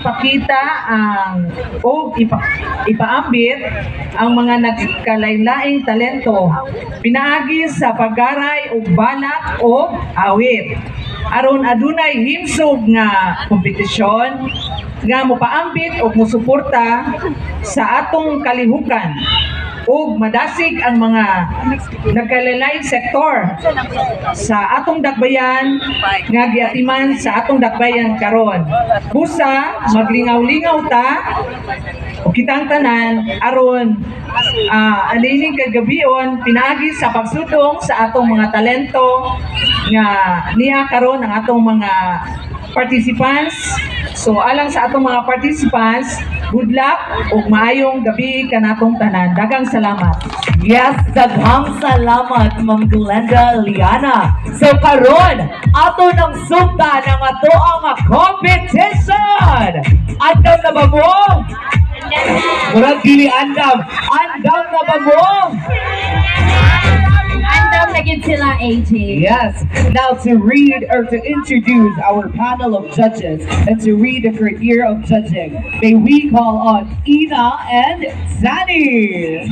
pakita ang o ipa, ipaambit ang mga nagkalain-laing talento. Pinaagi sa pagaray og balak o awit. Aron adunay himsog nga kompetisyon nga mopaambit og mosuporta sa atong kalihukan ug madasig ang mga nagkalain sektor sa atong dakbayan nga giatiman sa atong dakbayan karon. Busa maglingaw-lingaw ta o kitang tanan aron ah alining kagabion pinaagi sa pagsutong sa atong mga talento nga niya karon ang atong mga participants. So alang sa atong mga participants, good luck ug maayong gabi kanatong tanan. Dagang salamat. Yes, daghang salamat Ma'am Glenda Liana. So karon, ato nang sugda ng ato ang competition. Andam na ba mo? Murag dili andam. Andam na ba mo? Gid sila AJ. Yes. Now to read or to introduce our panel of judges and to read the career of judging, may we call on Ina and Zanny.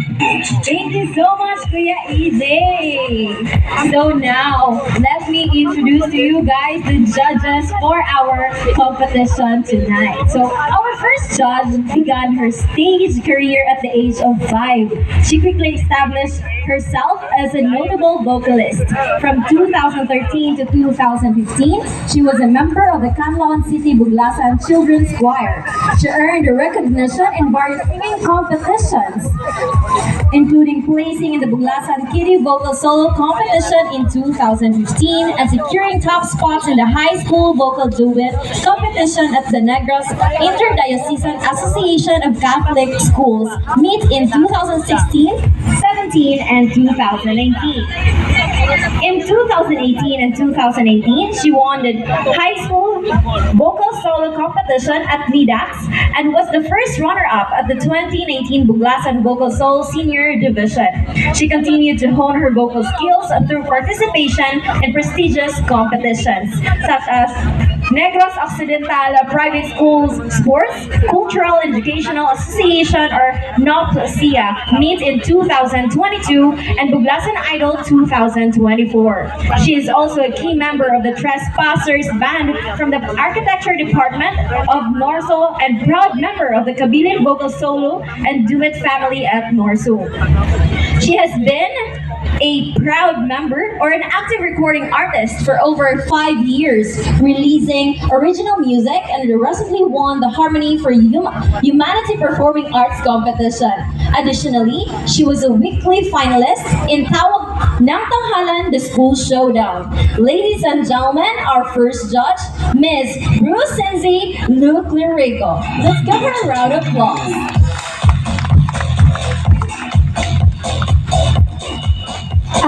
Thank you so much, Kuya AJ. So now, let me introduce to you guys the judges for our competition tonight. So our first judge began her stage career at the age of five. She quickly established herself as a notable vocalist. From 2013 to 2015, she was a member of the Canlaon City Buglasan Children's Choir. She earned recognition in various singing competitions, including placing in the Buglasan Kitty Vocal Solo Competition in 2015 and securing top spots in the high school vocal duet competition at the Negros Interdiocesan Association of Catholic Schools meet in 2016, 17, and 2019. In 2018 and 2018, she won the high school vocal solo competition at VDAX and was the first runner-up at the 2019 Buglasan Vocal Solo Senior Division. She continued to hone her vocal skills through participation in prestigious competitions such as Negros Occidental Private Schools Sports, Cultural Educational Association or NOPSIA meet in 2022 and Buglasan Idol 2024. She is also a key member of the Trespassers Band from the Architecture Department of Norso and proud member of the Kabilin Vocal Solo and Duet family at Norso. She has been a proud member or an active recording artist for over five years, releasing original music and recently won the Harmony for Hum- Humanity Performing Arts competition. Additionally, she was a weekly finalist in Tawag ng Tanghalan, the School Showdown. Ladies and gentlemen, our first judge, Ms. Bruce Senzi Luke Lirico. Let's give her a round of applause.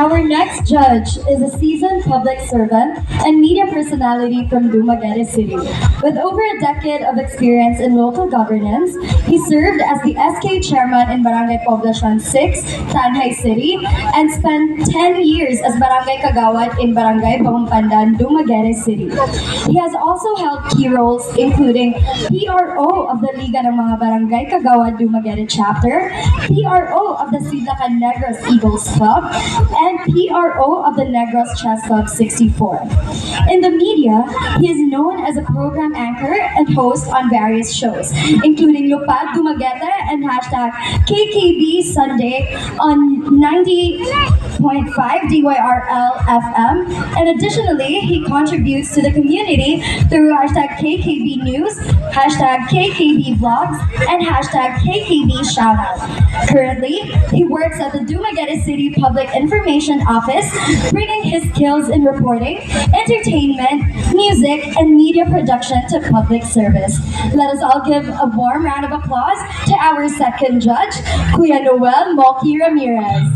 Our next judge is a seasoned public servant and media personality from Dumaguete City. With over a decade of experience in local governance, he served as the SK chairman in Barangay Poblacion 6, Tanay City, and spent 10 years as Barangay Kagawad in Barangay Pampandan, Dumaguete City. He has also held key roles including PRO of the Liga ng mga Barangay Kagawad Dumaguete chapter, PRO of the Sidlacan Negros Eagles Club, and PRO of the Negros Chess Club 64. In the media, he is known as a program anchor and host on various shows, including Lupad Dumaguete and hashtag KKB Sunday on 90.5 DYRL FM. And additionally, he contributes to the community through hashtag KKB News, hashtag KKB Vlogs, and hashtag KKB Shoutout. Currently, he works at the Dumaguete City Public Information Office, bringing his skills in reporting, entertainment, music, and media production to public service. Let us all give a warm round of applause to our second judge, Kuya Noel Moki Ramirez.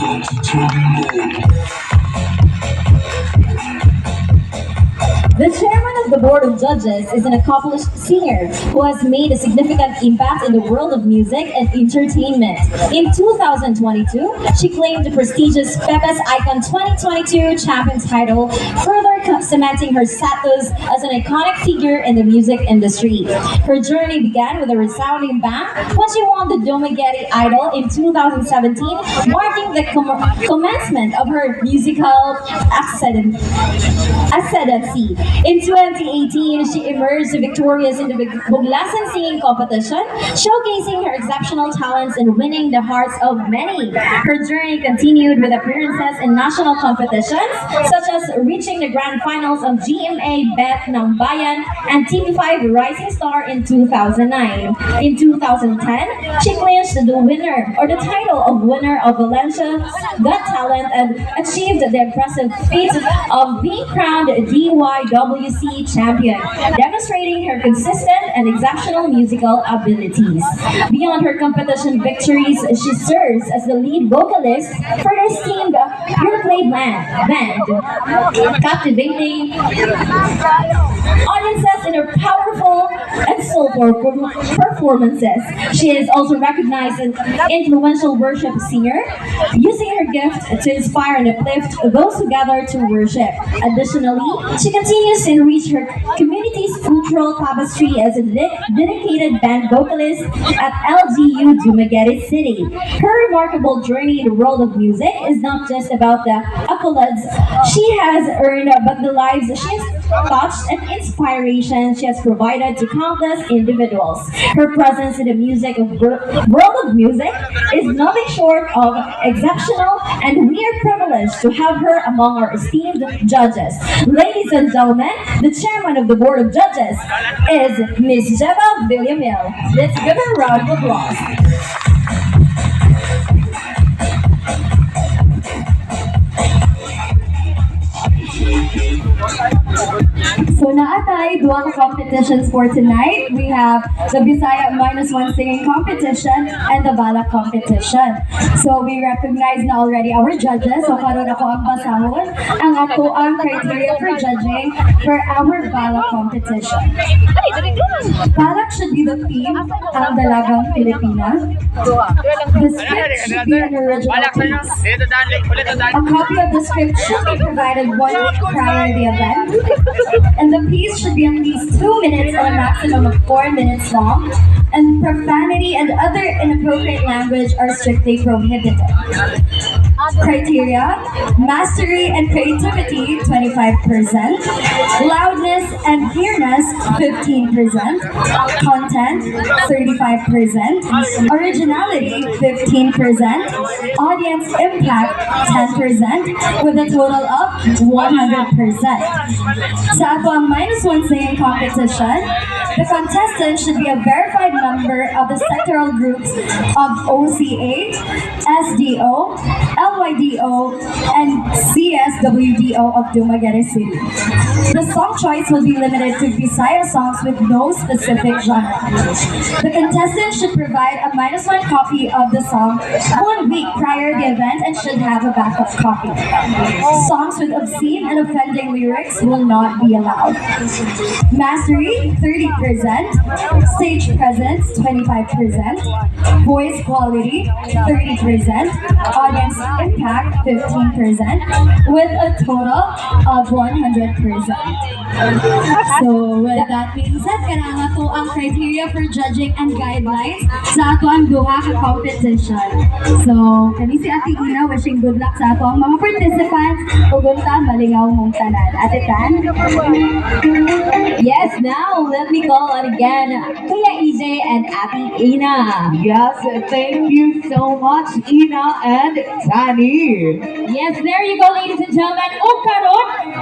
The chairman of the board of judges is an accomplished singer who has made a significant impact in the world of music and entertainment. In 2022, she claimed the prestigious Pepe's Icon 2022 champion title, further cementing her status as an iconic figure in the music industry. Her journey began with a resounding bang when she won the Dumaguete Idol in 2017, marking the com- commencement of her musical ascend- ascendancy. In 2018, she emerged victorious in the Bug- Buglasan singing competition, showcasing her exceptional talents and winning the hearts of many. Her journey continued with appearances in national competitions, such as reaching the grand finals of GMA Bet ng Bayan and TV5 Rising Star in 2009. In 2010, she clinched the winner or the title of winner of Valencia's Got Talent and achieved the impressive feat of being crowned DYWC champion, demonstrating her consistent and exceptional musical abilities. Beyond her competition victories, she serves as the lead vocalist for the esteemed Pure Play band, band captivating audiences in her powerful and soulful performances. She is also recognized as an influential worship singer, using her gift to inspire and uplift those who gather to worship. Additionally, she continues to enrich her community's cultural tapestry as a de- dedicated band vocalist at LGU Dumaguete City. Her remarkable journey in the world of music is not just about the accolades she has earned, but the lives she has touched and inspiration she has provided to countless individuals. Her presence in the music of world of music is nothing short of exceptional, and we are privileged to have her among our esteemed judges. Ladies and gentlemen, the chairman of the board of judges is Miss Jeva Villamil. Let's give her a round of applause. You. So naatay dual competitions for tonight. We have the Bisaya minus one singing competition and the Balak competition. So we recognize na already our judges. So karon ako ang basahon ang ato ang criteria for judging for our Balak competition. Balak should be the theme ang Dalagang Pilipinas. The script should be an original piece. A copy of the script should be provided one prior to the event, and the piece should be at least two minutes and a maximum of four minutes long, and profanity and other inappropriate language are strictly prohibited. Criteria Mastery and creativity 25%, loudness and clearness 15%, content 35%, originality 15%, audience impact 10%, with a total of 100%. Sa ato ang minus one singing competition, the contestant should be a verified member of the sectoral groups of OCA, SDO, LYDO, and CSWDO of Dumaguete City. The song choice will be limited to Bisaya songs with no specific genre. The contestant should provide a minus one copy of the song one week prior the event and should have a backup copy. Songs with obscene and offending lyrics will not be allowed. Mastery 30%, stage presence 25%, voice quality 30%, audience impact 15%, with a total of 100%. So with that being said, kailangan to ang criteria for judging and guidelines sa ato ang duha ka competition. So, kani si Ate Ina wishing good luck sa ato ang mga participants ug unta malingaw mong tanan. Ate Tan? On again Kuya EJ and Ate Ina. Yes, thank you so much, Ina and Tani. Yes, there you go, ladies and gentlemen. O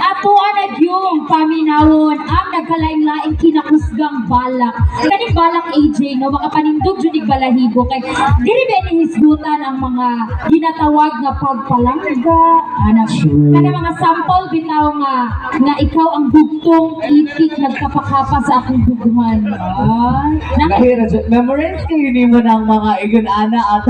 ato na yung paminawon ang nagkalain-laing kinakusgang balak. Kaning balak AJ, no, makapanindog jud ig balahibo kay diri ba ni hisgutan ang mga ginatawag nga pagpalangga, anak. Kana mga sample bitaw nga nga ikaw ang bugtong itik nagkapakapa sa akong duguhan. Ah, na, Kahira, memorize kayo ni mo ng mga igun-ana at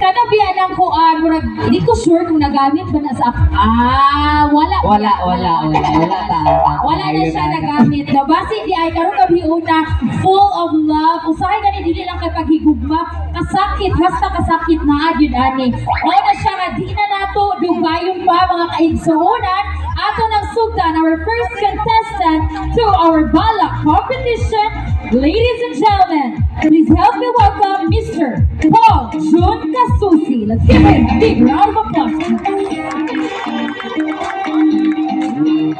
kada biya ng kuan murag di ko sure kung nagamit ba na sa ah wala Wala, wala. Wala, wala ta. Wala na siya nagamit. No? Basi di ay karon kami una full of love. Usahay gani dili lang kay paghigugma. Kasakit hasta kasakit na agyud ani. Mao na siya nga di na nato dugayon pa mga kaigsuonan. Ato nang sugdan our first contestant to our bala competition. Ladies and gentlemen, please help me welcome Mr. Paul Jun Casusi. Let's give him a big round of applause.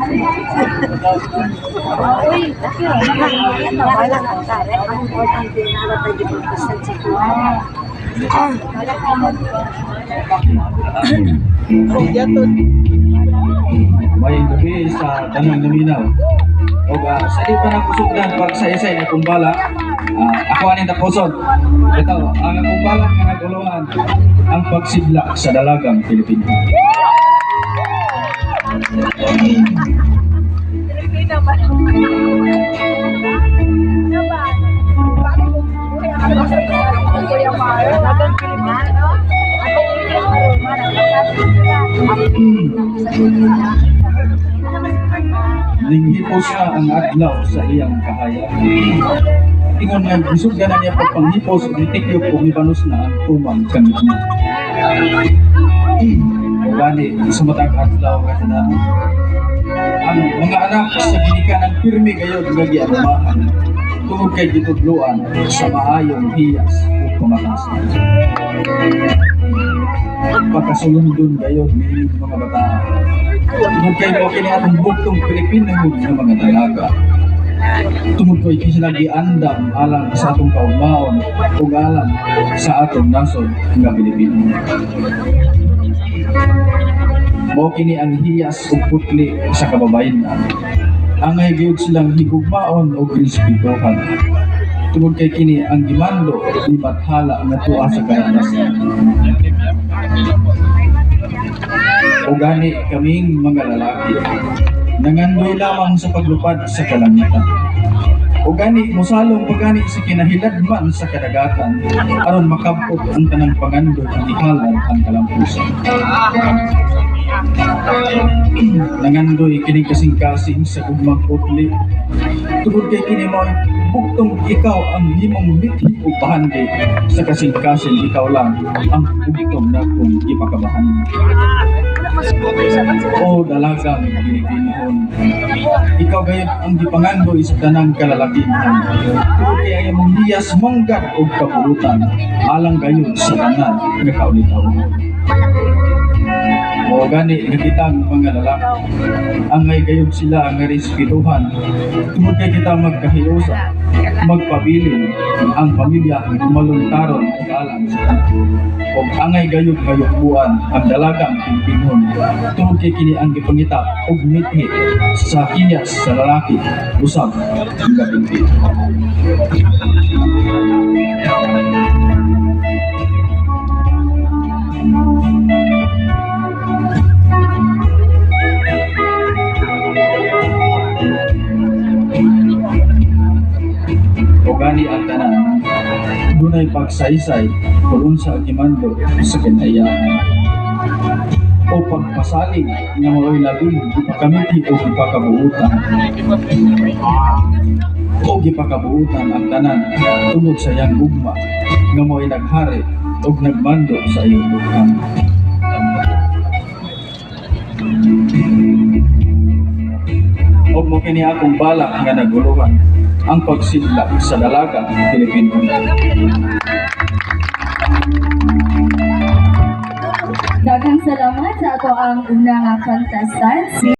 Uy, kasi wala na kare. Ang important din na tayo sa Cebu. May gabi sa Tanang Luminaw. O uh, sa di pa ng kusugdan pag sa isay na kumbala, uh, ako anin taposod. Ito, ang kumbala nga naguluhan ang pagsidlak sa dalagang Pilipino. Ninghipos na ang adlaw sa iyang kahayag. Ingon nga gisugdan na niya pagpanghipos nitikyok ug nibanos na ang tumang. O gani, sa matag adlaw nga na ang mga anak sa ginikanan pirmi gayod nga giagmaan tungod kay gitudloan sa maayong hiyas ug pamatasan. Pagkasulundon gayod ni mga bata. Tungod kay mo kini atong buktong Pilipino nga mga dalaga. Tungod ko'y sila giandam alang sa atong kaugmaon ug alang sa atong nasod nga Pilipino. Mao kini ang hiyas ug putli sa kababayenan. Angay gyud silang higugmaon ug respetuhan. Tungod kay kini ang gimando ni Bathala nga tuwa sa kalandasan. O gani kaming mga lalaki, nangandoy lamang sa paglupad sa kalangitan. O gani mosalong pagani sa kinahilagman sa kadagatan aron makabot ang tanang pangandoy ang ihalad ang kalampusan. Nangandoy kini kasing-kasing sa gugmang putli. Tungod kay kini buktong ikaw ang himong mithi ug bahandi sa kasing-kasing ikaw lang ang buktong na kung ipakabahan. O dalagang Pilipinihon, ikaw gayud ang gipangandoy sa tanang kalalakihan. Tungod kay ay mong hiyas manggad og kapulutan alang gayud sa tanan nga kaulit-awon. O gani nakitang mga lalaki, angay gayud sila nga respetuhan. Tungod kay kita magkahiusa, magpabilin ang pamilya maluntaron ug alang sa tanan. O angay gayud kayukuan ang dalagang Pilipinon. Tungod kay kini ang gipangita ug mithi sa kiyas sa lalaki usab nga Pilipino. Pagsaysay kung sa agimando sa kinayahan o pagpasalig nga mao'y labing ipakamiti o ipakabuutan o ipakabuutan ang tanan tungod sa iyang gugma nga mao'y naghari o nagmando sa iyong bukhan. O mo kini akong balak nga naguluhan ang pagsidlak sa dalaga Pilipino. Daghang salamat sa ato ang una nga contestant.